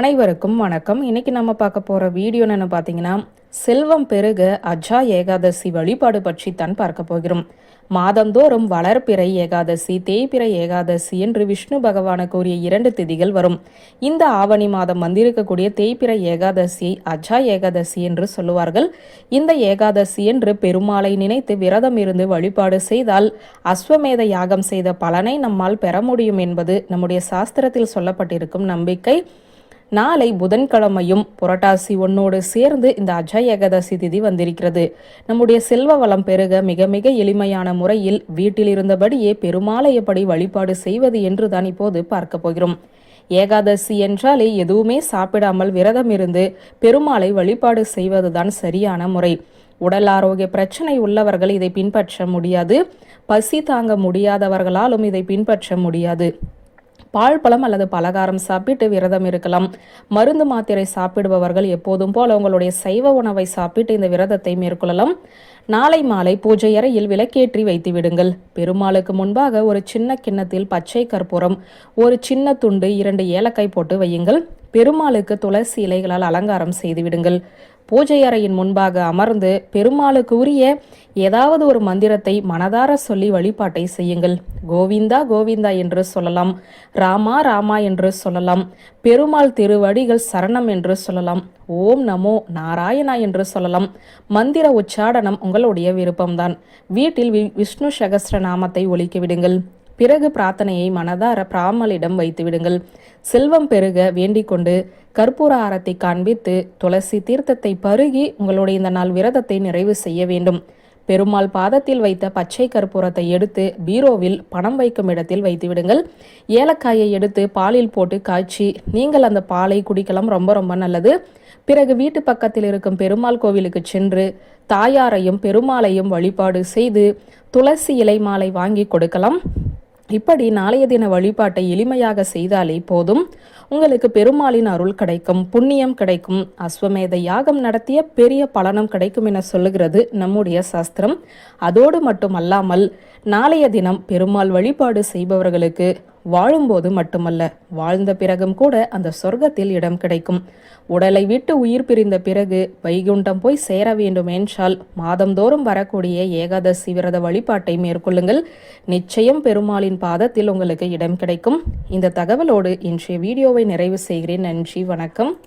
அனைவருக்கும் வணக்கம். இன்னைக்கு நம்ம பார்க்க போகிற வீடியோ என்னென்னு பார்த்தீங்கன்னா செல்வம் பெருக அஜா ஏகாதசி வழிபாடு பற்றி தான் பார்க்க போகிறோம். மாதந்தோறும் வளர்பிறை ஏகாதசி தேய்பிறை ஏகாதசி என்று விஷ்ணு பகவான கூறிய இரண்டு திதிகள் வரும். இந்த ஆவணி மாதம் வந்திருக்கக்கூடிய தேய்பிறை ஏகாதசி அஜா ஏகாதசி என்று சொல்லுவார்கள். இந்த ஏகாதசி என்று பெருமாளை நினைத்து விரதம் இருந்து வழிபாடு செய்தால் அஸ்வமேத யாகம் செய்த பலனை நம்மால் பெற முடியும் என்பது நம்முடைய சாஸ்திரத்தில் சொல்லப்பட்டிருக்கும் நம்பிக்கை. நாளை புதன்கிழமையும் புரட்டாசி ஒன்னோடு சேர்ந்து இந்த அஜய் ஏகாதசி திதி வந்திருக்கிறது. நம்முடைய செல்வ வளம் பெருக மிக மிக எளிமையான முறையில் வீட்டில் இருந்தபடியே பெருமாளையப்படி வழிபாடு செய்வது என்றுதான் இப்போது பார்க்க போகிறோம். ஏகாதசி என்றாலே எதுவுமே சாப்பிடாமல் விரதம் இருந்து பெருமாளை வழிபாடு செய்வதுதான் சரியான முறை. உடல் ஆரோக்கிய பிரச்சனை உள்ளவர்கள் இதை பின்பற்ற முடியாது. பசி தாங்க முடியாதவர்களாலும் இதை பின்பற்ற முடியாது. பால் பழம் அல்லது பலகாரம் சாப்பிட்டு விரதம் இருக்கலாம். மருந்து மாத்திரை சாப்பிடுபவர்கள் எப்போதும் போல உங்களுடைய சைவ உணவை சாப்பிட்டு இந்த விரதத்தை மேற்கொள்ளலாம். நாளை மாலை பூஜை அறையில் விளக்கேற்றி வைத்து விடுங்கள். பெருமாளுக்கு முன்பாக ஒரு சின்ன கிண்ணத்தில் பச்சை கற்பூரம் ஒரு சின்ன துண்டு இரண்டு ஏலக்காய் போட்டு வையுங்கள். பெருமாளுக்கு துளசி இலைகளால் அலங்காரம் செய்து விடுங்கள். பூஜை அறையின் முன்பாக அமர்ந்து பெருமாளுக்கு உரிய ஏதாவது ஒரு மந்திரத்தை மனதார சொல்லி வழிபாட்டை செய்யுங்கள். கோவிந்தா கோவிந்தா என்று சொல்லலாம். ராமா ராமா என்று சொல்லலாம். பெருமாள் திருவடிகள் சரணம் என்று சொல்லலாம். ஓம் நமோ நாராயணா என்று சொல்லலாம். மந்திர உச்சாடனம் உங்களுடைய விருப்பம்தான். வீட்டில் விஷ்ணு சகஸ்ர நாமத்தை ஒழிக்க விடுங்கள். பிறகு பிரார்த்தனையை மனதார பிராமலிடம் வைத்து விடுங்கள். செல்வம் பெருக வேண்டிக் கொண்டு கற்பூர ஆரத்தை காண்பித்து துளசி தீர்த்தத்தை பருகி உங்களுடைய இந்த நாள் விரதத்தை நிறைவு செய்ய வேண்டும். பெருமாள் பாதத்தில் வைத்த பச்சை கற்பூரத்தை எடுத்து பீரோவில் பணம் வைக்கும் இடத்தில் வைத்து விடுங்கள். ஏலக்காயை எடுத்து பாலில் போட்டு காய்ச்சி நீங்கள் அந்த பாலை குடிக்கலாம் ரொம்ப ரொம்ப நல்லது. பிறகு வீட்டு பக்கத்தில் இருக்கும் பெருமாள் கோவிலுக்கு சென்று தாயாரையும் பெருமாளையும் வழிபாடு செய்து துளசி இலை மாலை வாங்கி கொடுக்கலாம். இப்படி நாளைய தின வழிபாட்டை எளிமையாக செய்தாலே போதும். உங்களுக்கு பெருமாளின் அருள் கிடைக்கும் புண்ணியம் கிடைக்கும் அஸ்வமேத யாகம் நடத்திய பெரிய பலனம் கிடைக்கும் என சொல்லுகிறது நம்முடைய சாஸ்திரம். அதோடு மட்டுமல்லாமல் நாளைய தினம் பெருமாள் வழிபாடு செய்பவர்களுக்கு வாழும்போது மட்டுமல்ல வாழ்ந்த பிறகும் கூட அந்த சொர்க்கத்தில் இடம் கிடைக்கும். உடலை விட்டு உயிர் பிரிந்த பிறகு வைகுண்டம் போய் சேர வேண்டும் என்றால் மாதந்தோறும் வரக்கூடிய ஏகாதசி விரத வழிபாட்டை மேற்கொள்ளுங்கள். நிச்சயம் பெருமாளின் பாதத்தில் உங்களுக்கு இடம் கிடைக்கும். இந்த தகவலோடு இன்றைய வீடியோவை நிறைவு செய்கிறேன். நன்றி வணக்கம்.